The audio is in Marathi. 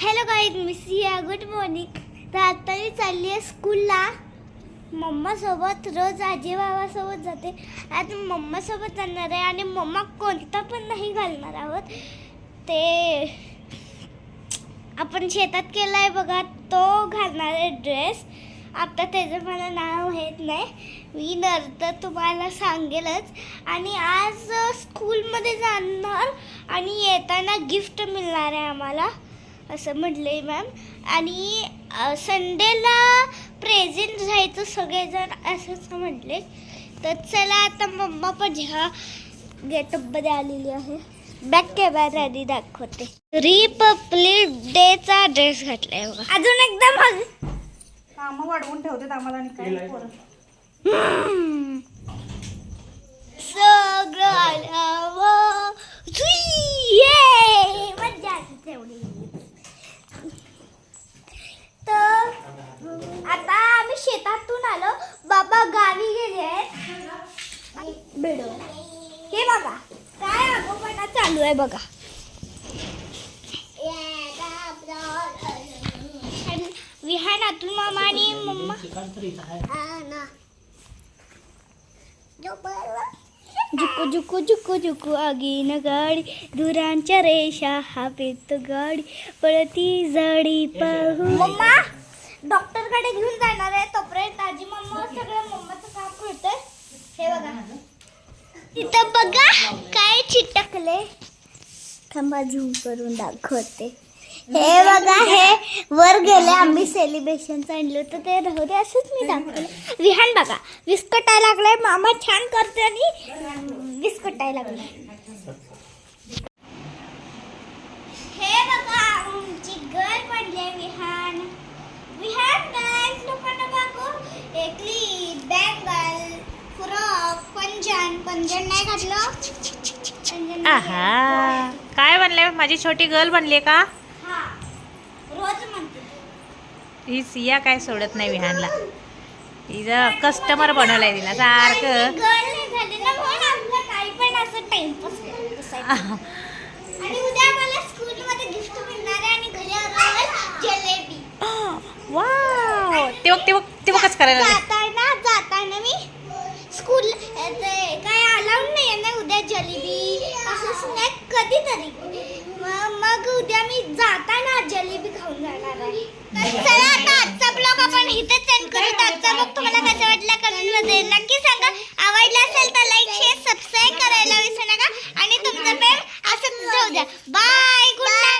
हॅलो गाईज मी सिया गुड मॉर्निंग तर आता मी चालली आहे स्कूलला मम्मासोबत रोज आजी बाबासोबत जाते. आज मम्मासोबत जाणार आहे आणि मम्मा कोणता पण नाही घालणार आहोत. ते आपण शेतात केला आहे बघा तो घालणार आहे ड्रेस आता त्याचं मला नाव येत नाही. मी नंतर तुम्हाला सांगेलच. आणि आज स्कूलमध्ये जाणार आणि येताना गिफ्ट मिळणार आहे आम्हाला. असं म्हटले मॅम आणि संडेला प्रेझेंट जायचं सगळेजण असंच म्हटले तर चला आता मम्मा पण ह्या गेटअपमध्ये आलेली आहे. बॅक कॅमेरा आधी दाखवते. रिपब्लिक डेचा ड्रेस घातलाय बघा. अजून एकदा मग कामं वाढवून ठेवतात आम्हाला आणि काय पोरं. सगळं आल्यावर चालू आहे बघा. आणि विहान अतुल मामा आणि मम्मा जुकू जुकू जुकू जुकू आगीन गाडी. धुरांच्या रेषा हवेत गाडी. पळती जाडी पाहू मम्मा डॉक्टरकडे घेऊन जाणार आहे तोपर्यंत आजी मम्मा सगळं मम्माचं काम करतोय हे बघा. तिथं बघा काय चिटकले थांबा झूम करून दाखवते हे बघा हे वर गेले आम्ही सेलिब्रेशन आणलं होतं. ते राहू दे असंच मी दाखवलं विहान बघा विस्कटायला लागलाय मामा छान करते आणि विस्कटायला लागलाय. हे बघा आमची पडली विहान विहान गाईज लोकांना बघू. एकली बँगल फ्रॉक पंजन पंजन नाही घातलं. आहा. काय बनले माझी छोटी गर्ल बनली का? हा. सिया काय सोडत नाही विहानला. तिचं कस्टमर बनवलंय तिला सारखं. ते बघ ते बघ करायला. जाताना जाताना मी? स्कूल काय अलाउड नाही ना उद्या जलेबी असं स्नॅक कधीतरी मग उद्या मी जाताना जलेबी खाऊन जाणार आहे. चला आता आजचा ब्लॉग आपण इथेच सेंड करू आजचा ब्लॉग तुम्हाला कसा वाटला कमेंटमध्ये नक्की